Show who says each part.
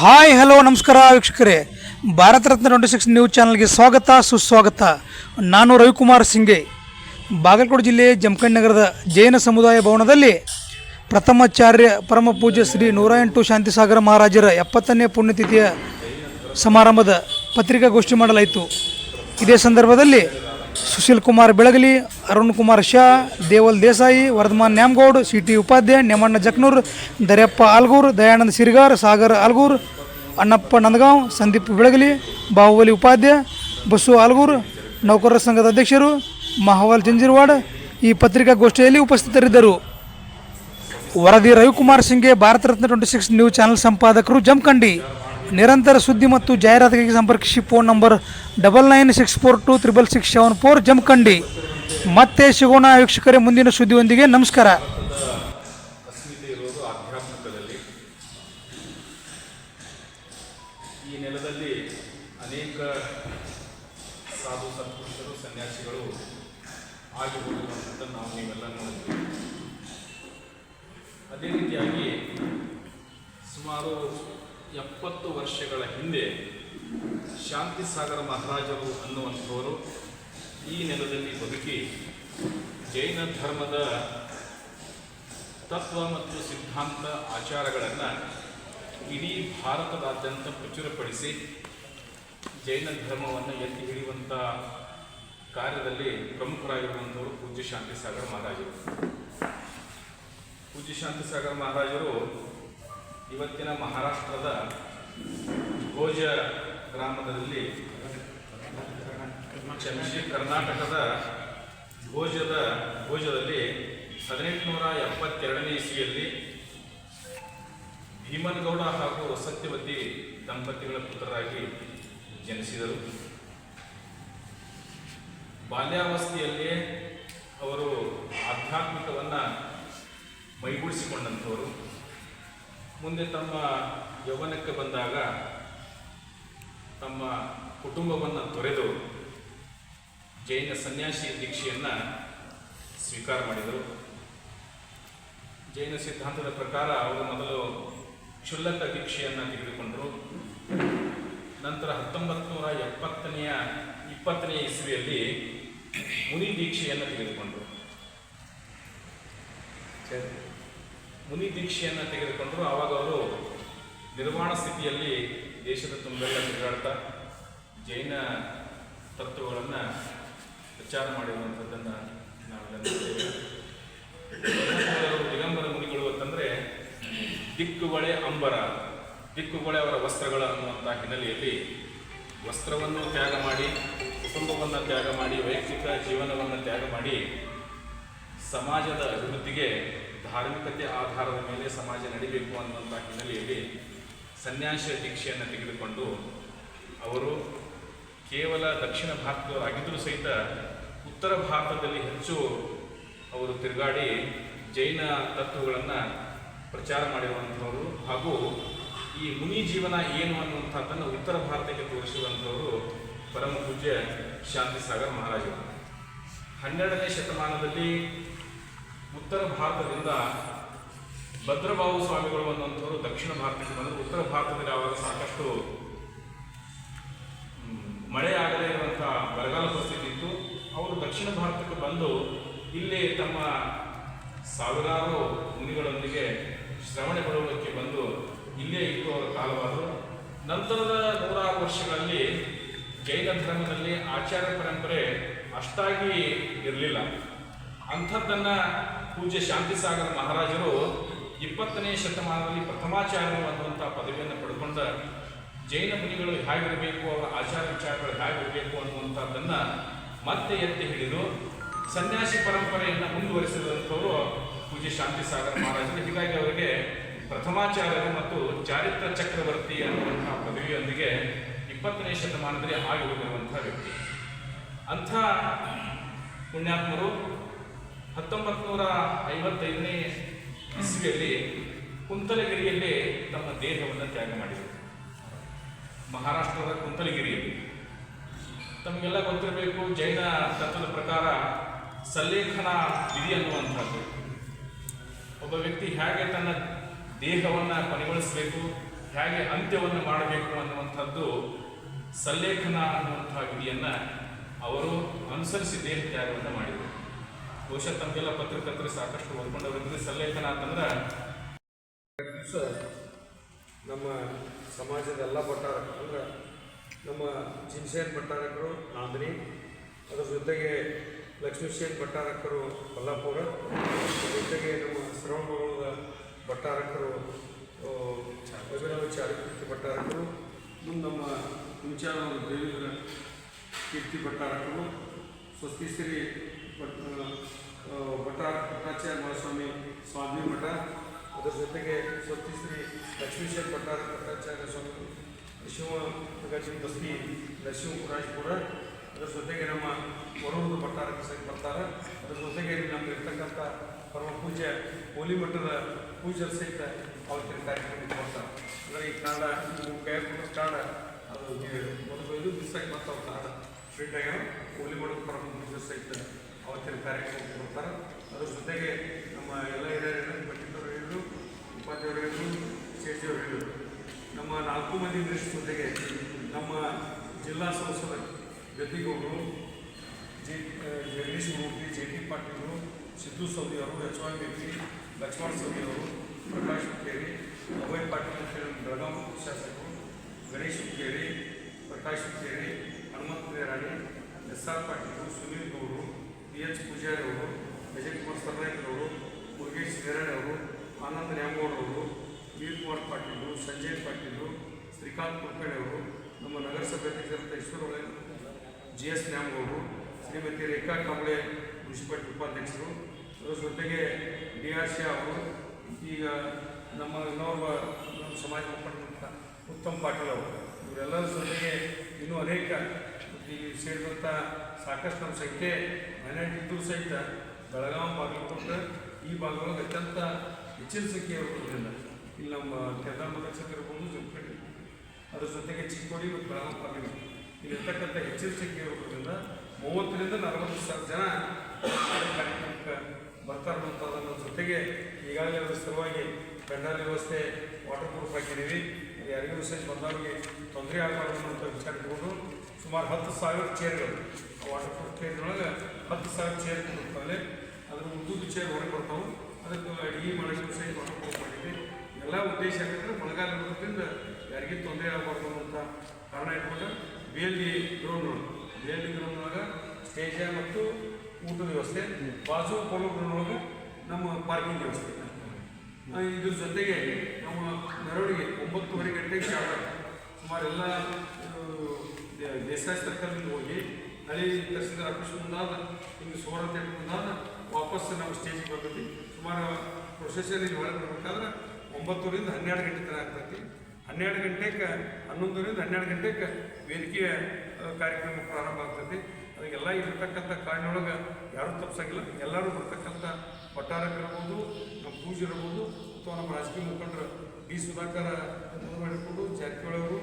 Speaker 1: Hi, hello, ನಮಸ್ಕಾರ ವೀಕ್ಷಕರೇ. Bharat Ratna twenty six news ಚಾನಲ್ಗೆ ಸ್ವಾಗತ, ಸುಸ್ವಾಗತ. ನಾನು ರವಿಕುಮಾರ್ ಸಿಂಗೆ ಬಾಗಲಕೋಟೆ ಜಿಲ್ಲೆ ಜಮಖಂಡ್ ನಗರದ ಜೈನ ಸಮುದಾಯ ಭವನದಲ್ಲಿ ಪ್ರಥಮಾಚಾರ್ಯ ಪರಮ ಪೂಜ್ಯ ಶ್ರೀ ನೂರ ಎಂಟು ಶಾಂತಿಸಾಗರ ಮಹಾರಾಜರ ಎಪ್ಪತ್ತನೇ ಪುಣ್ಯತಿಥಿಯ ಸಮಾರಂಭದ ಪತ್ರಿಕಾಗೋಷ್ಠಿ ಮಾಡಲಾಯಿತು. ಇದೇ ಸಂದರ್ಭದಲ್ಲಿ ಸುಶೀಲ್ ಕುಮಾರ್ ಬೆಳಗಲಿ, ಅರುಣ್ ಕುಮಾರ್ ಶಾ, ದೇವಲ್ ದೇಸಾಯಿ, ವರ್ಧಮಾನ್ ನ್ಯಾಮಗೌಡ್ ಸಿ ಟಿ ಉಪಾಧ್ಯಾಯ, ನೇಮಣ್ಣ ಜಕ್ನೂರ್, ದರ್ಯಪ್ಪ ಆಲ್ಗೂರ್, ದಯಾನಂದ ಸಿರಿಗಾರ್, ಸಾಗರ್ ಆಲ್ಗೂರ್, ಅಣ್ಣಪ್ಪ ನಂದಗಾಂವ್, ಸಂದೀಪ್ ಬೆಳಗಲಿ, ಬಾಹುಬಲಿ ಉಪಾಧ್ಯಾಯ, ಬಸು ಆಲ್ಗೂರ್, ನೌಕರರ ಸಂಘದ ಅಧ್ಯಕ್ಷರು, ಮಹಾವಲ್ ಜಂಜಿರ್ವಾಡ್ ಈ ಪತ್ರಿಕಾಗೋಷ್ಠಿಯಲ್ಲಿ ಉಪಸ್ಥಿತರಿದ್ದರು. ವರದಿ Ravikumar Singe Bharat Ratna twenty six news channel ಸಂಪಾದಕರು Jamakhandi. ನಿರಂತರ ಸುದ್ದಿ ಮತ್ತು ಜಾಹೀರಾತಿಗಾಗಿ ಸಂಪರ್ಕಿಸಿ phone number double nine six four two triple six seven four Jamakhandi. ಮತ್ತೆ ಸಿಗೋಣ ವೀಕ್ಷಕರೇ ಮುಂದಿನ ಸುದ್ದಿಯೊಂದಿಗೆ. ನಮಸ್ಕಾರ.
Speaker 2: ಅದೇ ರೀತಿಯಾಗಿ ಸುಮಾರು ಎಪ್ಪತ್ತು ವರ್ಷಗಳ ಹಿಂದೆ ಶಾಂತಿ ಸಾಗರ ಮಹಾರಾಜರು ಅನ್ನುವಂಥವರು ಈ ನೆಲದಲ್ಲಿ ಬದುಕಿ ಜೈನ ಧರ್ಮದ ತತ್ವ ಮತ್ತು ಸಿದ್ಧಾಂತ ಆಚಾರಗಳನ್ನು ಇಡೀ ಭಾರತದಾದ್ಯಂತ ಪ್ರಚುರಪಡಿಸಿ ಜೈನ ಧರ್ಮವನ್ನು ಎತ್ತಿ ಹಿಡಿಯುವಂಥ ಕಾರ್ಯದಲ್ಲಿ ಪ್ರಮುಖರಾಗಿರುವಂಥವರು ಪೂಜ್ಯ ಶಾಂತಿಸಾಗರ ಮಹಾರಾಜರು. ಪೂಜ್ಯ ಶಾಂತಿಸಾಗರ ಮಹಾರಾಜರು ಇವತ್ತಿನ ಮಹಾರಾಷ್ಟ್ರದ ಭೋಜ ಗ್ರಾಮದಲ್ಲಿ ಕ್ಷಮಿಸಿ, ಕರ್ನಾಟಕದ ಭೋಜದ ಭೋಜದಲ್ಲಿ ಹದಿನೆಂಟುನೂರ ಎಪ್ಪತ್ತೆರಡನೇ ಇಸಿಯಲ್ಲಿ ಭೀಮನ್ಗೌಡ ಹಾಗೂ ಸತ್ಯವತಿ ದಂಪತಿಗಳ ಪುತ್ರರಾಗಿ ಜನಿಸಿದರು. ಬಾಲ್ಯಾವಸ್ಥೆಯಲ್ಲಿಯೇ ಅವರು ಆಧ್ಯಾತ್ಮಿಕವನ್ನು ಮೈಗೂಡಿಸಿಕೊಂಡಂಥವರು. ಮುಂದೆ ತಮ್ಮ ಯೌವನಕ್ಕೆ ಬಂದಾಗ ತಮ್ಮ ಕುಟುಂಬವನ್ನು ತೊರೆದು ಜೈನ ಸನ್ಯಾಸಿ ದೀಕ್ಷೆಯನ್ನು ಸ್ವೀಕಾರ ಮಾಡಿದರು. ಜೈನ ಸಿದ್ಧಾಂತದ ಪ್ರಕಾರ ಅವರು ಮೊದಲು ಕ್ಷುಲ್ಲಕ ದೀಕ್ಷೆಯನ್ನು ತೆಗೆದುಕೊಂಡರು. ನಂತರ ಹತ್ತೊಂಬತ್ತು ನೂರ ಎಪ್ಪತ್ತನೆಯ, ಇಪ್ಪತ್ತನೆಯ ಇಸ್ವಿಯಲ್ಲಿ ಮುನಿ ದೀಕ್ಷೆಯನ್ನು ತೆಗೆದುಕೊಂಡರು. ಮುನಿ ದೀಕ್ಷೆಯನ್ನು ತೆಗೆದುಕೊಂಡರು. ಆವಾಗ ಅವರು ನಿರ್ವಾಣ ಸ್ಥಿತಿಯಲ್ಲಿ ದೇಶದ ತುಂಬೆಲ್ಲ ತಿರುಗಾಡ್ತಾ ಜೈನ ತತ್ವಗಳನ್ನು ಪ್ರಚಾರ ಮಾಡಿರುವಂಥದ್ದನ್ನು ನಾವೆಲ್ಲ ದಿಗಂಬರ ಮುನಿಗಳು ಅಂತಂದರೆ ದಿಕ್ಕುಗಳೇ ಅಂಬರ ದಿಕ್ಕುಗಳೇ ಅವರ ವಸ್ತ್ರಗಳ ಅನ್ನುವಂಥ ಹಿನ್ನೆಲೆಯಲ್ಲಿ ವಸ್ತ್ರವನ್ನು ತ್ಯಾಗ ಮಾಡಿ, ಕುಟುಂಬವನ್ನು ತ್ಯಾಗ ಮಾಡಿ, ವೈಯಕ್ತಿಕ ಜೀವನವನ್ನು ತ್ಯಾಗ ಮಾಡಿ ಸಮಾಜದ ಅಭಿವೃದ್ಧಿಗೆ ಧಾರ್ಮಿಕತೆ ಆಧಾರದ ಮೇಲೆ ಸಮಾಜ ನಡಿಬೇಕು ಅನ್ನುವಂಥ ಹಿನ್ನೆಲೆಯಲ್ಲಿ ಸನ್ಯಾಸ ದೀಕ್ಷೆಯನ್ನು ತೆಗೆದುಕೊಂಡು ಅವರು ಕೇವಲ ದಕ್ಷಿಣ ಭಾರತದವರಾಗಿದ್ದರೂ ಸಹಿತ ಉತ್ತರ ಭಾರತದಲ್ಲಿ ಹೆಚ್ಚು ಅವರು ತಿರುಗಾಡಿ ಜೈನ ತತ್ವಗಳನ್ನು ಪ್ರಚಾರ ಮಾಡಿರುವಂಥವರು ಹಾಗೂ ಈ ಮುನಿ ಜೀವನ ಏನು ಅನ್ನುವಂಥದ್ದನ್ನು ಉತ್ತರ ಭಾರತಕ್ಕೆ ತೋರಿಸುವಂಥವರು ಪರಮ ಪೂಜ್ಯ ಶಾಂತಿಸಾಗರ್ ಮಹಾರಾಜರು. ಹನ್ನೆರಡನೇ ಶತಮಾನದಲ್ಲಿ ಉತ್ತರ ಭಾರತದಿಂದ ಭದ್ರಬಾಹು ಸ್ವಾಮಿಗಳು ಅನ್ನುವಂಥವರು ದಕ್ಷಿಣ ಭಾರತಕ್ಕೆ ಬಂದರು. ಉತ್ತರ ಭಾರತದಲ್ಲಿ ಆವಾಗ ಸಾಕಷ್ಟು ಮಳೆ ಆಗದೇ ಇರುವಂಥ ಬರಗಾಲ ಪರಿಸ್ಥಿತಿ ಇತ್ತು. ಅವರು ದಕ್ಷಿಣ ಭಾರತಕ್ಕೆ ಬಂದು ಇಲ್ಲಿ ತಮ್ಮ ಸಾವಿರಾರು ಮುನಿಗಳೊಂದಿಗೆ ಶ್ರವಣೆ ಪಡುವುದಕ್ಕೆ ಬಂದು ಇಲ್ಲೇ ಇತ್ತು ಅವರ ಕಾಲವಾದರು. ನಂತರದ ನೂರಾರು ವರ್ಷಗಳಲ್ಲಿ ಜೈನ ಧರ್ಮದಲ್ಲಿ ಆಚಾರ ಪರಂಪರೆ ಅಷ್ಟಾಗಿ ಇರಲಿಲ್ಲ. ಅಂಥದ್ದನ್ನು ಪೂಜ್ಯ ಶಾಂತಿಸಾಗರ ಮಹಾರಾಜರು ಇಪ್ಪತ್ತನೇ ಶತಮಾನದಲ್ಲಿ ಪ್ರಥಮಾಚಾರ್ಯರು ಅನ್ನುವಂಥ ಪದವಿಯನ್ನು ಪಡ್ಕೊಂಡ ಜೈನ ಮುನಿಗಳು ಹೇಗಿರಬೇಕು, ಅವರ ಆಚಾರ ವಿಚಾರಗಳು ಹೇಗಿರಬೇಕು ಅನ್ನುವಂಥದ್ದನ್ನು ಮತ್ತೆ ಎತ್ತಿ ಹಿಡಿದು ಸನ್ಯಾಸಿ ಪರಂಪರೆಯನ್ನು ಮುಂದುವರಿಸಿದಂಥವರು ಪೂಜ್ಯ ಶಾಂತಿಸಾಗರ ಮಹಾರಾಜರು. ಹೀಗಾಗಿ ಅವರಿಗೆ ಪ್ರಥಮಾಚಾರ್ಯರು ಮತ್ತು ಚಾರಿತ್ರ ಚಕ್ರವರ್ತಿ ಅನ್ನುವಂಥ ಪದವಿಯೊಂದಿಗೆ ಇಪ್ಪತ್ತನೇ ಶತಮಾನದಲ್ಲಿ ಆಗಿ ವ್ಯಕ್ತಿ. ಅಂಥ ಪುಣ್ಯಾತ್ಮರು ಹತ್ತೊಂಬತ್ತು ನೂರ ಐವತ್ತೈದನೇ ಇಸ್ವಿಯಲ್ಲಿ ಕುಂತಲಗಿರಿಯಲ್ಲಿ ತಮ್ಮ ದೇಹವನ್ನು ತ್ಯಾಗ ಮಾಡಿದರು. ಮಹಾರಾಷ್ಟ್ರದ ಕುಂತಲಗಿರಿಯಲ್ಲಿ. ತಮಗೆಲ್ಲ ಗೊತ್ತಿರಬೇಕು, ಜೈನ ತತ್ವದ ಪ್ರಕಾರ ಸಲ್ಲೇಖನ ವಿಧಿ ಅನ್ನುವಂಥದ್ದು ಒಬ್ಬ ವ್ಯಕ್ತಿ ಹೇಗೆ ತನ್ನ ದೇಹವನ್ನು ಕೊನೆಗೊಳಿಸಬೇಕು, ಹೇಗೆ ಅಂತ್ಯವನ್ನು ಮಾಡಬೇಕು ಅನ್ನುವಂಥದ್ದು ಸಲ್ಲೇಖನ ಅನ್ನುವಂಥ ವಿಧಿಯನ್ನು ಅವರು ಅನುಸರಿಸಿ ದೇಹ ತ್ಯಾಗವನ್ನು ಮಾಡಿದರು. ಬಹುಶಃ ತಮಗೆಲ್ಲ ಪತ್ರಕರ್ತರು ಸಾಕಷ್ಟು ಓದ್ಕೊಂಡವರಿದ್ರೆ ಸಲ್ಲೇಖನ ಅಂತಂದ್ರೆ
Speaker 3: ನಮ್ಮ ಸಮಾಜದ ಎಲ್ಲ ಭಟ್ಟಾರಕರು ಅಂದ್ರೆ ನಮ್ಮ ಜಿನ್ಸೇನ್ ಭಟ್ಟಾರಕರು ನಾಂದಿನಿ ಅದರ ಜೊತೆಗೆ ಲಕ್ಷ್ಮೀಶೇನ್ ಭಟ್ಟಾರಕರು ಕೊಲ್ಲಾಪುರ ಜೊತೆಗೆ ನಮ್ಮ ಶ್ರವಣದ ಭಟ್ಟಾರಕರು ಅಭಿನವ ಭಟ್ಟಾರಕರು ಮುಂದೆ ನಮ್ಮ ಮುಂಚಾರ ದೇವೇಂದ್ರ ಕೀರ್ತಿ ಭಟ್ಟಾರಕರು ಸ್ವಸ್ತಿಶ್ರೀ ಭಟ್ ಭಟ್ಟಾರ ಭಟ್ಟಾಚಾರ್ಯ ಮಹಾಸ್ವಾಮಿ, ಸ್ವಾಮಿ ಮಠ, ಅದರ ಜೊತೆಗೆ ಸ್ವಸ್ತಿಶ್ರೀ ಲಕ್ಷ್ಮೀಶ್ವರ ಭಟ್ಟಾರ ಭಟ್ಟಾಚಾರ್ಯ ಸ್ವಾಮಿ ಶಿವಗಜಿ ಬಸ್ತಿ ನರಸಿಂಹರಾಜಪುರ ಅದರ ಜೊತೆಗೆ ನಮ್ಮ ವರುಣದ ಭಟ್ಟಾರಕ ಸಹಿತ ಬರ್ತಾರೆ. ಅದರ ಜೊತೆಗೆ ನಮ್ಗೆ ಇರ್ತಕ್ಕಂಥ ಪರಮ ಪೂಜೆ ಹೋಲಿ ಮಠದ ಪೂಜರು ಸಹಿತ ಅವತ್ತಿನ ಕಾರ್ಯಕ್ರಮಕ್ಕೆ ಬರ್ತಾರೆ. ಅಂದರೆ ಈ ಕಾರಣ ಕೈ ಕಾರಣ ಅದು ಇದು ಮಿಸ್ ಬರ್ತಾವ ಕಾರಣ ಆಗ್ಯಾವ ಹೋಲಿ ಮಠದ ಪರಮ ಪೂಜೆ ಸಹಿತ. ಅವತ್ತಿನ ಕಾರ್ಯಕ್ರಮಕ್ಕೆ ಕೊಡ್ತಾರೆ ಅದ್ರ ಜೊತೆಗೆ ನಮ್ಮ ಎಲ್ಲ ಹಿರಿಯರು ಪಂಡಿತರು ಹೇಳಿದ್ರು ಉಪಾಧ್ಯಾಯರು ಹೇಳಿದ್ರು ಶೇಷಿಯವರು ಹೇಳಿದರು. ನಮ್ಮ ನಾಲ್ಕು ಮಂದಿ ಜೊತೆಗೆ ನಮ್ಮ ಜಿಲ್ಲಾ ಸಂಸದ ಗದ್ದಿಗೌಡರು, J Jagadish Murthy, J T Patil Siddu Savadi ಅವರು, ಎಚ್ ವೈ ವ್ಯಕ್ತಿ ಲಕ್ಷ್ಮಣ ಸೌದಿ ಅವರು, ಪ್ರಕಾಶ್ ಹುಕ್ಕೇರಿ ಅಭಯ್ ಪಾಟೀಲ್ ಅಂತ ಹೇಳಿ ಬೆಳಗಾವಿ ಶಾಸಕರು, ಗಣೇಶ್ ಹುಕ್ಕೇರಿ ಪ್ರಕಾಶ್ ಹುಕ್ಕೇರಿ ಹನುಮಂತ ರಾಣಿ ಎಸ್ ಆರ್ ಪಾಟೀಲ್ ಸುನೀಲ್ ಗೌಡರು ಪಿ ಎಚ್ ಪೂಜಾರಿ ಅವರು ಅವರು ಮುರುಗೇಶ್ ಅವರು ಆನಂದ್ ನ್ಯಾಮಗೌಡರವರು, ವೀರ್ ಕುಮಾರ್ ಪಾಟೀಲು ಸಂಜಯ್ ಪಾಟೀಲು ಶ್ರೀಕಾಂತ್ ಅವರು ನಮ್ಮ ನಗರಸಭೆ ಅಧ್ಯಕ್ಷರಾದ ಈಶ್ವರ ಜಿ ಎಸ್ ನ್ಯಾಮಗೌಡರು, ಶ್ರೀಮತಿ ರೇಖಾ ಕಾಂಬಳೆ ಮುನ್ಸಿಪಾಲಿಟಿ ಉಪಾಧ್ಯಕ್ಷರು, ಅದರ ಜೊತೆಗೆ ಡಿ ಆರ್ ಸಿ ಅವರು, ಈಗ ನಮ್ಮ ಇನ್ನೋರ್ವ ನಮ್ಮ ಸಮಾಜ ಮುಖಂಡರಂಥ ಉತ್ತಮ್ ಪಾಟೀಲ್ ಅವರು, ಇವರೆಲ್ಲರ ಜೊತೆಗೆ ಇನ್ನೂ ಅನೇಕ ಈ ಸೇರಿದಂಥ ಸಾಕಷ್ಟು ನಮ್ಮ ಸಂಖ್ಯೆ ಮೈನಾರಿಟಿ ಇದ್ದರೂ ಸಹಿತ ಬೆಳಗಾವಿ ಬಾಗಲಕೋಟೆ, ಈ ಭಾಗದೊಳಗೆ ಅತ್ಯಂತ ಹೆಚ್ಚಿನ ಸಂಖ್ಯೆ ಇರೋದ್ರಿಂದ ಇಲ್ಲಿ ನಮ್ಮ ಕೆದಾರ್ ನಕ್ಷತ್ರ ಇರ್ಬೋದು ಜಮಖಂಡಿ ಅದ್ರ ಜೊತೆಗೆ ಚಿಕ್ಕೋಡಿ ಮತ್ತು ಬೆಳಗಾವಿ ಪಾರ್ಲಿಮೆಂಟ್ ಇಲ್ಲಿರ್ತಕ್ಕಂಥ ಹೆಚ್ಚಿನ ಸಂಖ್ಯೆ ಇರೋದ್ರಿಂದ ಮೂವತ್ತರಿಂದ ನಲವತ್ತು ಸಾವಿರ ಜನ ಕಾರ್ಯಕ್ರಮಕ್ಕೆ ಬರ್ತಾರೆ ಅನ್ನೋದ್ರ ಜೊತೆಗೆ ಈಗಾಗಲೇ ಅದರ ಸಲುವಾಗಿ ಪೆಂಡಾಲ್ ವ್ಯವಸ್ಥೆ ವಾಟರ್ ಪ್ರೂಫ್ ಹಾಕಿದ್ದೀವಿ ಯಾರಿಗೂ ವಿಶೇಷ ಬಂದವರಿಗೆ ತೊಂದರೆ ಆಗಬಾರ್ದು ಅಂತ ವಿಚಾರ ಇಟ್ಕೊಂಡು ಸುಮಾರು ಹತ್ತು ಸಾವಿರ ಚೇರ್ಗಳು ವಾಟರ್ ಪ್ರೂಫ್ ಚೇರ್ನೊಳಗೆ ಹತ್ತು ಸಾವಿರ ಚೇರ್ ಕೊಟ್ಟಿರ್ತಾವೆ ಅದ್ರ ಉದ್ದುದ್ದು ವಿಚಾರ ಹೊರಗೆ ಅದಕ್ಕೆ ಅಡುಗೆ ಮಾಡೋಕ್ಕೆ ಸಹಿತ ಮಾಡೋಕೆ ಮಾಡಿದ್ವಿ ಎಲ್ಲ ಉದ್ದೇಶ ಯಾಕಂದ್ರೆ ಮಳೆಗಾಲ ಇರೋದ್ರಿಂದ ಯಾರಿಗೂ ತೊಂದರೆ ಆಗಬಾರ್ದು ಅಂತ ಕಾರಣ ಇಟ್ಕೊಂಡು ಬೇಲಿ L D ground B L ground ಒಳಗೆ ಸ್ಟೇಜ ಮತ್ತು ಊಟದ ವ್ಯವಸ್ಥೆ ಬಾಜು ಪೋಲೋ ಗ್ರೌಂಡ್ ಒಳಗೆ ನಮ್ಮ ಪಾರ್ಕಿಂಗ್ ವ್ಯವಸ್ಥೆ. ಇದ್ರ ಜೊತೆಗೆ ನಮ್ಮ ಮೆರವಣಿಗೆ ಒಂಬತ್ತುವರೆ ಗಂಟೆಗೆ ಸ್ಟಾರ್ಟ್ ಸುಮಾರು ಎಲ್ಲ ಇದು, ದೇ- ದೇಸಾಯಿ ಸರ್ಕಲ್ನಿಂದ ಹೋಗಿ ಹಳಿ ತಹಸೀಲ್ದಾರ್ ಆಫೀಸ್ ಮುಂದಾದ ಹಿಂಗೆ ಥಿಯೇಟರ್ ಮುಂದಾದ ವಾಪಸ್ ನಾವು ಸ್ಟೇಜಿಗೆ ಬರ್ತೈತಿ ಸುಮಾರು ಪ್ರೊಸೆಷನ್ ಇಲ್ಲಿ ಒಳಗೆ ಬರ್ಬೇಕಾದ್ರೆ ಒಂಬತ್ತುವರಿಂದ ಹನ್ನೆರಡು ಗಂಟೆ ತನಕ ಆಗ್ತೈತಿ. ಹನ್ನೆರಡು ಗಂಟೆಗೆ, ಹನ್ನೊಂದರಿಂದ ಹನ್ನೆರಡು ಗಂಟೆಗೆ ವೇದಿಕೆಯ ಕಾರ್ಯಕ್ರಮ ಪ್ರಾರಂಭ ಆಗ್ತೈತಿ. ಅದಕ್ಕೆಲ್ಲ ಇರ್ತಕ್ಕಂಥ ಕಾಡಿನೊಳಗೆ ಯಾರೂ ತಪ್ಪಿಸಂಗಿಲ್ಲ. ಎಲ್ಲರೂ ಬರ್ತಕ್ಕಂಥ ಪಟ್ಟಾರಕ್ಕಿರ್ಬೋದು ನಮ್ಮ ಪೂಜೆ ಇರ್ಬೋದು, ಅಥವಾ ನಮ್ಮ ರಾಜಕೀಯ ಮುಖಂಡರು ಡಿ ಸುಧಾಕರ ಮಾಡಿಕೊಂಡು ಜಾರಕಿಹೊಳಿ ಅವರು